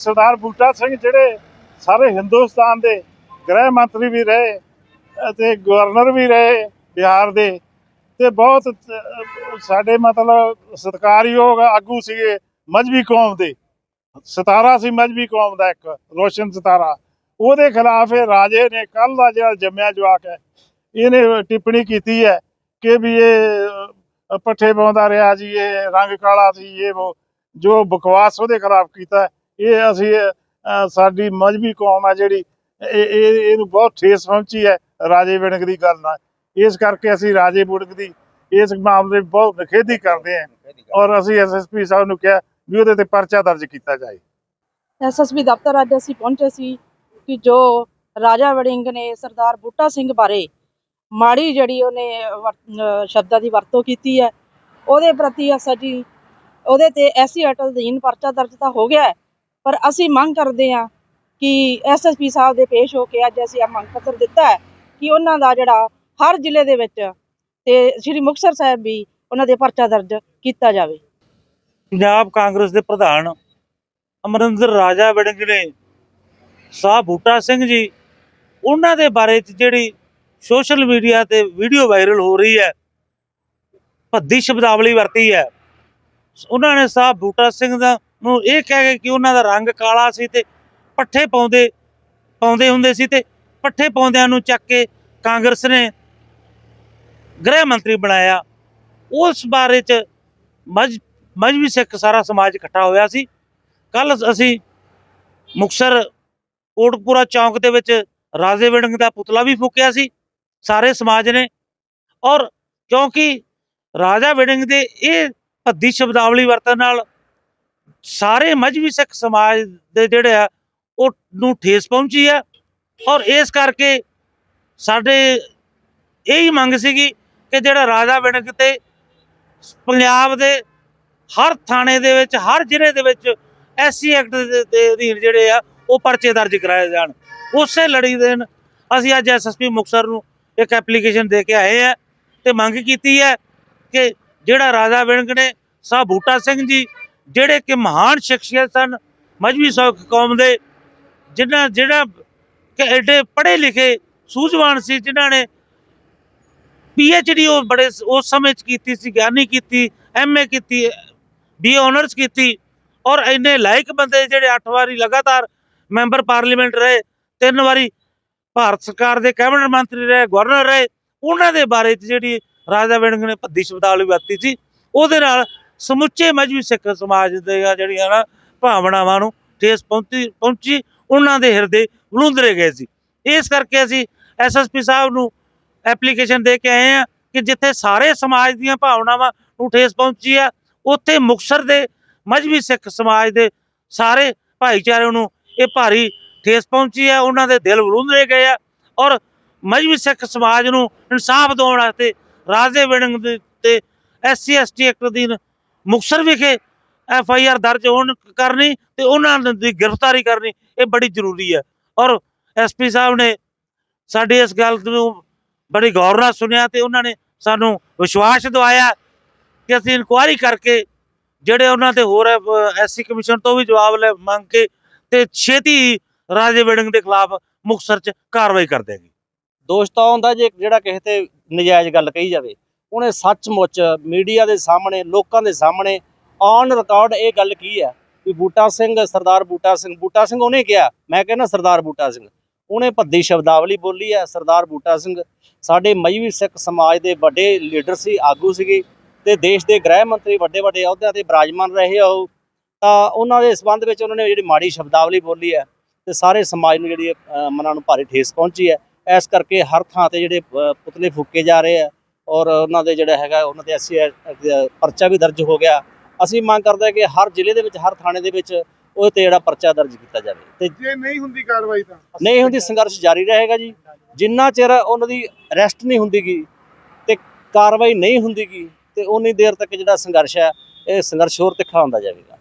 ਸਰਦਾਰ ਬੂਟਾ ਸਿੰਘ ਜਿਹੜੇ ਸਾਰੇ ਹਿੰਦੁਸਤਾਨ ਦੇ ਗ੍ਰਹਿ ਮੰਤਰੀ ਵੀ ਰਹੇ ਅਤੇ ਗਵਰਨਰ ਵੀ ਰਹੇ ਬਿਹਾਰ ਦੇ ਤੇ ਬਹੁਤ ਸਾਡੇ ਮਤਲਬ ਸਤਿਕਾਰਯੋਗ ਆਗੂ ਸੀਗੇ ਮਜਬੀ ਕੌਮ ਦੇ। ਸਤਾਰਾ ਸੀ ਮਜਬੀ ਕੌਮ ਦਾ ਇੱਕ, ਰੋਸ਼ਨ ਸਤਾਰਾ। ਉਹਦੇ ਖਿਲਾਫ ਇਹ ਰਾਜੇ ਨੇ ਕੱਲ ਦਾ ਜਿਹੜਾ ਜੰਮਿਆ ਜਵਾਕ ਹੈ, ਇਹਨੇ ਟਿੱਪਣੀ ਕੀਤੀ ਹੈ ਕਿ ਵੀ ਇਹ ਪੱਠੇ ਪਾਉਂਦਾ ਰਿਹਾ ਜੀ, ਇਹ ਰੰਗ ਕਾਲਾ ਸੀ, ਇਹ ਉਹ ਜੋ ਬਕਵਾਸ ਉਹਦੇ ਖਿਲਾਫ ਕੀਤਾ ਇਹ ਅਸੀਂ ਸਾਡੀ ਮਜਬੀ ਕੌਮ ਹੈ ਜਿਹੜੀ ਇਹ ਇਹ ਇਹਨੂੰ ਬਹੁਤ ਠੇਸ ਪਹੁੰਚੀ ਹੈ ਰਾਜੇ ਵਿਣਗ ਦੀ ਗੱਲ ਨਾਲ। ਇਸ ਕਰਕੇ ਅਸੀਂ ਰਾਜੇ ਵਿਣਗ ਦੀ ਇਸ ਮਾਮਲੇ ਬਹੁਤ ਨਿਖੇਧੀ ਕਰਦੇ ਹਾਂ ਔਰ ਅਸੀਂ ਐਸਐਸਪੀ ਸਾਹਿਬ ਨੂੰ ਕਿਹਾ ਵੀ ਉਹਦੇ ਤੇ ਪਰਚਾ ਦਰਜ ਕੀਤਾ ਜਾਏ। ਐਸਐਸਬੀ ਦਫ਼ਤਰ ਅੱਜ ਅਸੀਂ ਪਹੁੰਚੇ ਸੀ ਕਿ ਜੋ ਰਾਜਾ ਵੜਿੰਗ ਨੇ ਸਰਦਾਰ ਬੂਟਾ ਸਿੰਘ ਬਾਰੇ ਮਾੜੀ ਜਿਹੜੀ ਉਹਨੇ ਸ਼ਬਦਾਂ ਦੀ ਵਰਤੋਂ ਕੀਤੀ ਹੈ ਉਹਦੇ ਪ੍ਰਤੀ ਅਸਾਂ ਜੀ ਉਹਦੇ ਤੇ ਐਸੀ ਅਟਲ ਦੀਨ ਪਰਚਾ ਦਰਜ ਤਾਂ ਹੋ ਗਿਆ ਹੈ, ਪਰ ਅਸੀਂ ਮੰਗ ਕਰਦੇ ਹਾਂ ਕਿ ਐਸਐਸਪੀ ਸਾਹਿਬ ਦੇ ਪੇਸ਼ ਹੋ ਕੇ ਅੱਜ ਅਸੀਂ ਇਹ ਮੰਗ ਪੱਤਰ ਦਿੱਤਾ ਹੈ ਕਿ ਉਹਨਾਂ ਦਾ ਜਿਹੜਾ ਹਰ ਜ਼ਿਲ੍ਹੇ ਦੇ ਵਿੱਚ ਤੇ ਸ੍ਰੀ ਮੁਕਤਸਰ ਸਾਹਿਬ ਵੀ ਉਹਨਾਂ ਦੇ ਪਰਚਾ ਦਰਜ ਕੀਤਾ ਜਾਵੇ। ਪੰਜਾਬ ਕਾਂਗਰਸ ਦੇ ਪ੍ਰਧਾਨ ਅਮਰਿੰਦਰ ਰਾਜਾ ਵੜਿੰਗ ਨੇ ਸਾਹ ਬੂਟਾ ਸਿੰਘ ਜੀ, ਉਹਨਾਂ ਦੇ ਬਾਰੇ 'ਚ ਜਿਹੜੀ ਸੋਸ਼ਲ ਮੀਡੀਆ ਤੇ ਵੀਡੀਓ ਵਾਇਰਲ ਹੋ ਰਹੀ ਹੈ, ਭੱਦੀ ਸ਼ਬਦਾਵਲੀ ਵਰਤੀ ਹੈ, ਉਹਨਾਂ ਨੇ ਸਾਹ ਬੂਟਾ ਸਿੰਘ ਦਾ ਨੂੰ ਇਹ ਕਹਿ ਕੇ ਕਿ ਉਹਨਾਂ ਦਾ ਰੰਗ ਕਾਲਾ ਸੀ ਤੇ ਪੱਠੇ ਪਾਉਂਦੇ ਪਾਉਂਦੇ ਹੁੰਦੇ ਸੀ ਤੇ ਪੱਠੇ ਪਾਉਂਦਿਆਂ ਨੂੰ ਚੱਕ ਕੇ ਕਾਂਗਰਸ ਨੇ ਗ੍ਰਹਿ ਮੰਤਰੀ ਬਣਾਇਆ। ਉਸ ਬਾਰੇ 'ਚ ਮਜ ਮਜਬੀ ਸਿੱਖ ਸਾਰਾ ਸਮਾਜ ਇਕੱਠਾ ਹੋਇਆ ਸੀ। ਕੱਲ ਅਸੀਂ ਮੁਕਸਰ ਕੋਟਪੂਰਾ ਚੌਂਕ ਦੇ ਵਿੱਚ ਰਾਜੇ ਵੜਿੰਗ ਦਾ ਪੁਤਲਾ ਵੀ ਫੂਕਿਆ ਸੀ, ਸਾਰੇ ਸਮਾਜ ਨੇ। ਔਰ ਕਿਉਂਕਿ ਰਾਜਾ ਵੜਿੰਗ ਦੇ ਇਹ ਭੱਦੀ ਸ਼ਬਦਾਵਲੀ ਵਰਤਣ ਨਾਲ ਸਾਰੇ ਮਜਬੀ ਸਿੱਖ ਸਮਾਜ ਦੇ ਜਿਹੜੇ ਆ, ਉਹ ਨੂੰ ਠੇਸ ਪਹੁੰਚੀ ਆ। ਔਰ ਇਸ ਕਰਕੇ ਸਾਡੇ ਇਹ ਹੀ ਮੰਗ ਸੀਗੀ ਕਿ ਜਿਹੜਾ ਰਾਜਾ ਵੜਿੰਗ ਤੇ ਪੰਜਾਬ ਦੇ ਹਰ ਥਾਣੇ ਦੇ ਵਿੱਚ, ਹਰ ਜ਼ਿਲ੍ਹੇ ਦੇ ਵਿੱਚ ਐਸਸੀ ਐਕਟ ਦੇ ਅਧੀਨ ਜਿਹੜੇ ਆ, ਉਹ ਪਰਚੇ ਦਰਜ ਕਰਾਏ ਜਾਣ। ਉਸੇ ਲੜੀ ਦੇਣ ਅਸੀਂ ਅੱਜ ਐਸਐਸਪੀ ਮੁਕਤਸਰ ਨੂੰ ਇੱਕ ਐਪਲੀਕੇਸ਼ਨ ਦੇ ਕੇ ਆਏ ਆ ਤੇ ਮੰਗ ਕੀਤੀ ਹੈ ਕਿ ਜਿਹੜਾ ਰਾਜਾ ਵਿੰਗ ਨੇ ਸਾਹ ਬੂਟਾ ਸਿੰਘ ਜੀ ਜਿਹੜੇ ਕਿ ਮਹਾਨ ਸ਼ਖਸੀਅਤ ਸਨ, ਮਜਬੀ ਸੌਖ ਕੌਮ ਦੇ, ਜਿਨ੍ਹਾਂ, ਜਿਹੜਾ ਕਿ ਐਡੇ ਪੜ੍ਹੇ ਲਿਖੇ ਸੂਝਵਾਨ ਸੀ, ਜਿਨ੍ਹਾਂ ਨੇ ਡੀ ਉਹ ਬੜੇ ਉਸ ਸਮੇਂ ਚ ਕੀਤੀ ਸੀ, ਗਿਆਨੀ ਕੀਤੀ ਐਮਏ ਕੀਤੀ ਬੀ ਆਨਰਸ ਕੀਤੀ ਔਰ ਇੰਨੇ ਲਾਇਕ ਬੰਦੇ ਜਿਹੜੇ 8 ਵਾਰੀ ਲਗਾਤਾਰ ਮੈਂਬਰ ਪਾਰਲੀਮੈਂਟ ਰਹੇ, ਤਿੰਨ ਵਾਰੀ ਭਾਰਤ ਸਰਕਾਰ ਦੇ ਕੈਬਨਿਟ ਮੰਤਰੀ ਰਹੇ, ਗਵਰਨਰ ਰਹੇ, ਉਹਨਾਂ ਦੇ ਬਾਰੇ 'ਚ ਜਿਹੜੀ ਰਾਜਾ ਵਿੰਗ ਨੇ ਭੱਦੀ ਸ਼ਬਦਾਵਲੀ ਵਰਤੀ ਸੀ, ਉਹਦੇ ਨਾਲ ਸਮੁੱਚੇ ਮਜਬੀ ਸਿੱਖ ਸਮਾਜ ਦੇ ਜਿਹੜੀਆਂ ਨਾ ਭਾਵਨਾਵਾਂ ਨੂੰ ਠੇਸ ਪਹੁੰਚੀ ਪਹੁੰਚੀ, ਉਹਨਾਂ ਦੇ ਹਿਰਦੇ ਵਲੂੰਦਰੇ ਗਏ ਸੀ। ਇਸ ਕਰਕੇ ਅਸੀਂ ਐਸਐਸਪੀ ਸਾਹਿਬ ਨੂੰ ਐਪਲੀਕੇਸ਼ਨ ਦੇ ਕੇ ਆਏ ਆ ਕਿ ਜਿੱਥੇ ਸਾਰੇ ਸਮਾਜ ਦੀਆਂ ਭਾਵਨਾਵਾਂ ਨੂੰ ਠੇਸ ਪਹੁੰਚੀ ਆ, ਉੱਥੇ ਮੁਕਸਰ ਦੇ ਮਜਬੀ ਸਿੱਖ ਸਮਾਜ ਦੇ ਸਾਰੇ ਭਾਈਚਾਰੇ ਨੂੰ ਇਹ ਭਾਰੀ ਠੇਸ ਪਹੁੰਚੀ ਆ, ਉਹਨਾਂ ਦੇ ਦਿਲ ਵਲੂੰਦਰੇ ਗਏ ਆ ਔਰ ਮਜਬੀ ਸਿੱਖ ਸਮਾਜ ਨੂੰ ਇਨਸਾਫ ਦਿਵਾਉਣ ਵਾਸਤੇ ਰਾਜੇ ਵਿੜੰਗ ਦੇ ਤੇ ਐਸਸੀ ਐਸਟੀ ਐਕਟ ਅਧੀਨ ਮੁਕਸਰ ਵਿਖੇ ਐਫ ਆਈ ਆਰ ਦਰਜ ਹੋਣ ਕਰਨੀ ਤੇ ਉਹਨਾਂ ਦੀ ਗ੍ਰਿਫਤਾਰੀ ਕਰਨੀ, ਇਹ ਬੜੀ ਜ਼ਰੂਰੀ ਹੈ। ਔਰ ਐਸਪੀ ਸਾਹਿਬ ਨੇ ਸਾਡੀ ਇਸ ਗੱਲ ਨੂੰ ਬੜੀ ਗੌਰ ਨਾਲ ਸੁਣਿਆ ਤੇ ਉਹਨਾਂ ਨੇ ਸਾਨੂੰ ਵਿਸ਼ਵਾਸ ਦਿਵਾਇਆ ਕਿ ਅਸੀਂ ਇਨਕੁਆਇਰੀ ਕਰਕੇ ਜਿਹੜੇ ਉਹਨਾਂ ਤੇ ਹੋਰ ਐਸਸੀ ਕਮਿਸ਼ਨ ਤੋਂ ਵੀ ਜਵਾਬ ਲੈ, ਮੰਗ ਕੇ ਤੇ ਛੇਤੀ ਰਾਜੇ ਵੜਿੰਗ ਦੇ ਖਿਲਾਫ ਮੁਕਤਸਰ 'ਚ ਕਾਰਵਾਈ ਕਰ ਦੇਗੀ। ਦੋਸ਼ ਤਾਂ ਹੁੰਦਾ ਜੇ ਜਿਹੜਾ ਕਿਸੇ ਤੇ ਨਜਾਇਜ਼ ਗੱਲ ਕਹੀ ਜਾਵੇ। ਉਹਨੇ ਸੱਚਮੁੱਚ ਮੀਡੀਆ ਦੇ ਸਾਹਮਣੇ, ਲੋਕਾਂ ਦੇ ਸਾਹਮਣੇ ਔਨ ਰਿਕਾਰਡ ਇਹ ਗੱਲ ਕੀ ਹੈ ਵੀ ਬੂਟਾ ਸਿੰਘ, ਸਰਦਾਰ ਬੂਟਾ ਸਿੰਘ ਬੂਟਾ ਸਿੰਘ ਉਹਨੇ ਕਿਹਾ, ਮੈਂ ਕਹਿੰਦਾ ਸਰਦਾਰ ਬੂਟਾ ਸਿੰਘ, ਉਹਨੇ ਭੱਦੀ ਸ਼ਬਦਾਵਲੀ ਬੋਲੀ ਹੈ, ਸਰਦਾਰ ਬੂਟਾ ਸਿੰਘ, ਸਾਡੇ ਮਜਬੀ ਸਿੱਖ ਸਮਾਜ ਦੇ ਵੱਡੇ ਲੀਡਰ ਸੀ, ਆਗੂ ਸੀਗੇ ਤੇ ਦੇਸ਼ ਦੇ ਗ੍ਰਹਿ ਮੰਤਰੀ ਵੱਡੇ ਵੱਡੇ ਅਹੁਦਿਆਂ ਤੇ ਬਿਰਾਜਮਾਨ ਰਹੇ ਆ ਉਹ, ਤਾਂ ਉਹਨਾਂ ਦੇ ਸਬੰਧ ਵਿੱਚ ਉਹਨਾਂ ਨੇ ਜਿਹੜੀ ਮਾੜੀ ਸ਼ਬਦਾਵਲੀ ਬੋਲੀ ਹੈ ਤੇ ਸਾਰੇ ਸਮਾਜ ਨੂੰ ਜਿਹੜੀ ਮਨਾਂ ਨੂੰ ਭਾਰੀ ਠੇਸ ਪਹੁੰਚੀ ਹੈ, ਇਸ ਕਰਕੇ ਹਰ ਥਾਂ ਤੇ ਜਿਹੜੇ ਪੁਤਲੇ ਫੂਕੇ ਜਾ ਰਹੇ ਆ ਔਰ ਉਹਨਾਂ ਦੇ ਜਿਹੜਾ ਹੈਗਾ ਉਹਨਾਂ ਦੇ ਐਸੀ ਪਰਚਾ ਵੀ ਦਰਜ ਹੋ ਗਿਆ। ਅਸੀਂ ਮੰਗ ਕਰਦੇ ਹਾਂ ਕਿ ਹਰ ਜ਼ਿਲ੍ਹੇ ਦੇ ਵਿੱਚ ਹਰ ਥਾਣੇ ਦੇ ਵਿੱਚ ਉਹ ਤੇ ਜਿਹੜਾ ਪਰਚਾ ਦਰਜ ਕੀਤਾ ਜਾਵੇ। ਤੇ ਜੇ ਨਹੀਂ ਹੁੰਦੀ ਕਾਰਵਾਈ ਤਾਂ? ਨਹੀਂ ਹੁੰਦੀ ਸੰਘਰਸ਼ ਜਾਰੀ ਰਹੇਗਾ ਜੀ। ਜਿੰਨਾ ਚਿਰ ਉਹਨਾਂ ਦੀ ਅਰੈਸਟ ਨਹੀਂ ਹੁੰਦੀਗੀ ਤੇ ਕਾਰਵਾਈ ਨਹੀਂ ਹੁੰਦੀਗੀ ਤੇ ਉਨੀ ਦੇਰ ਤੱਕ ਜਿਹੜਾ ਸੰਘਰਸ਼ ਹੈ ਇਹ ਸੰਘਰਸ਼ ਹੋਰ ਤਿੱਖਾ ਹੁੰਦਾ ਜਾਵੇਗਾ।